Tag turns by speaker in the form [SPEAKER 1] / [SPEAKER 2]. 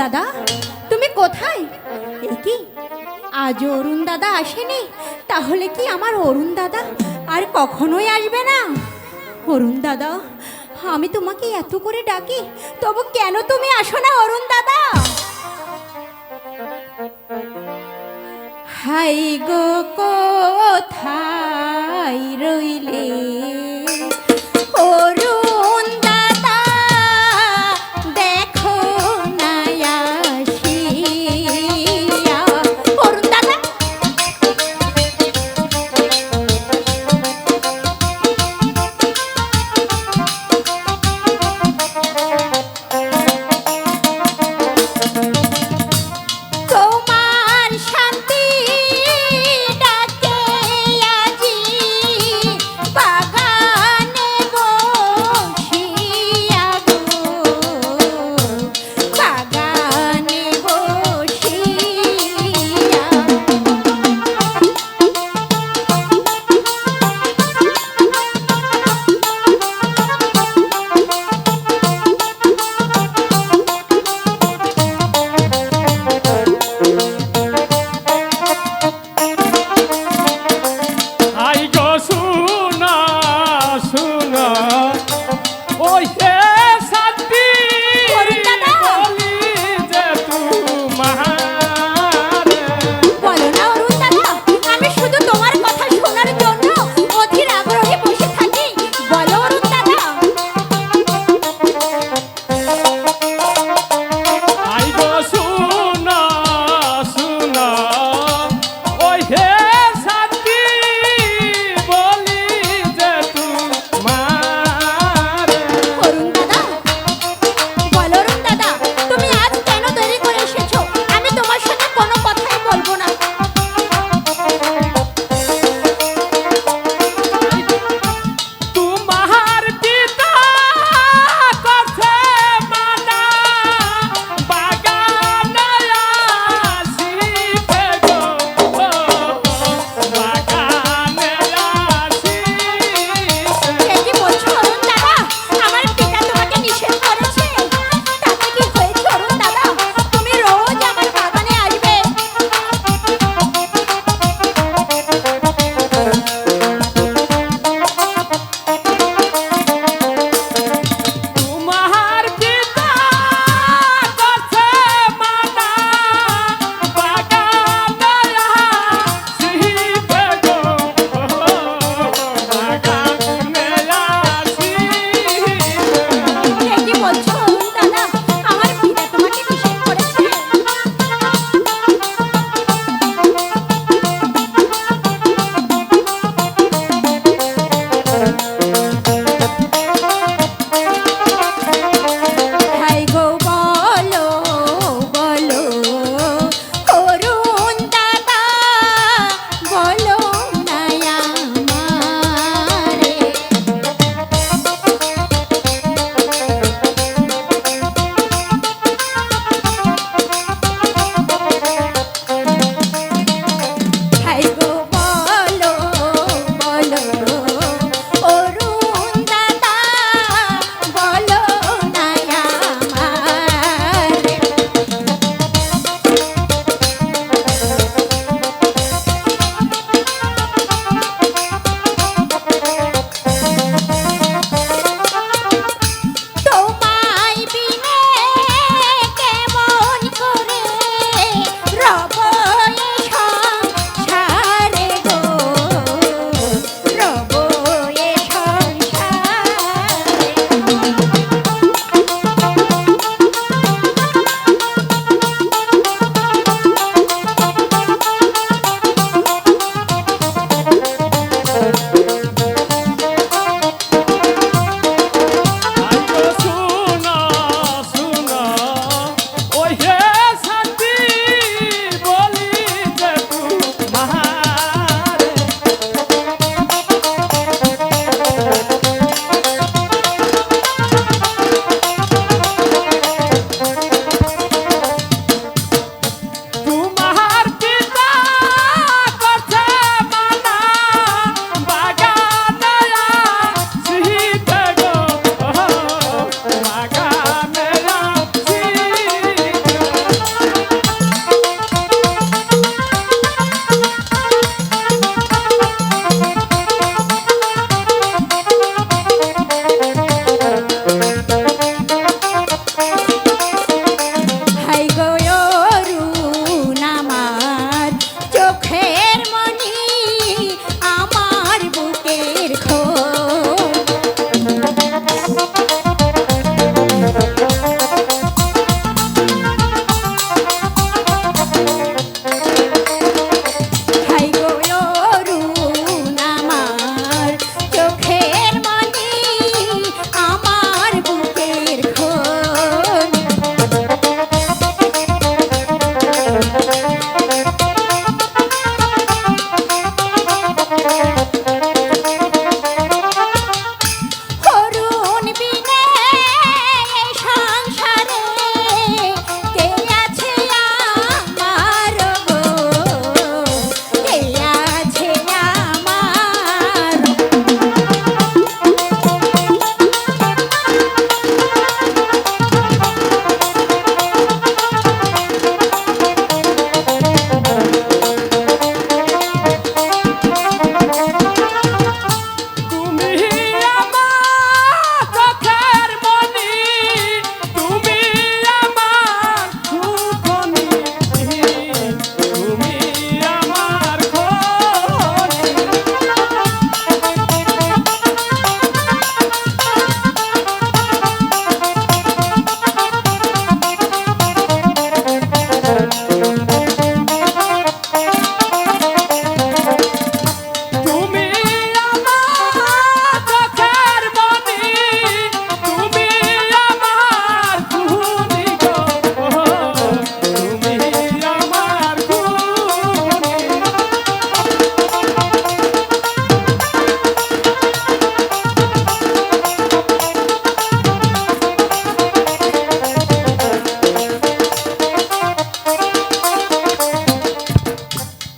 [SPEAKER 1] দাদা, তুমি কোথায়? কি? আজ অরুণ দাদা আসেনি, তাহলে কি আমার অরুণ দাদা আর কখনোই আসবে না? অরুণ দাদা, আমি তোমাকে এত করে ডাকি, তবু কেন তুমি আসো না, অরুণ দাদা? হাই গো, কোথায় রইলে?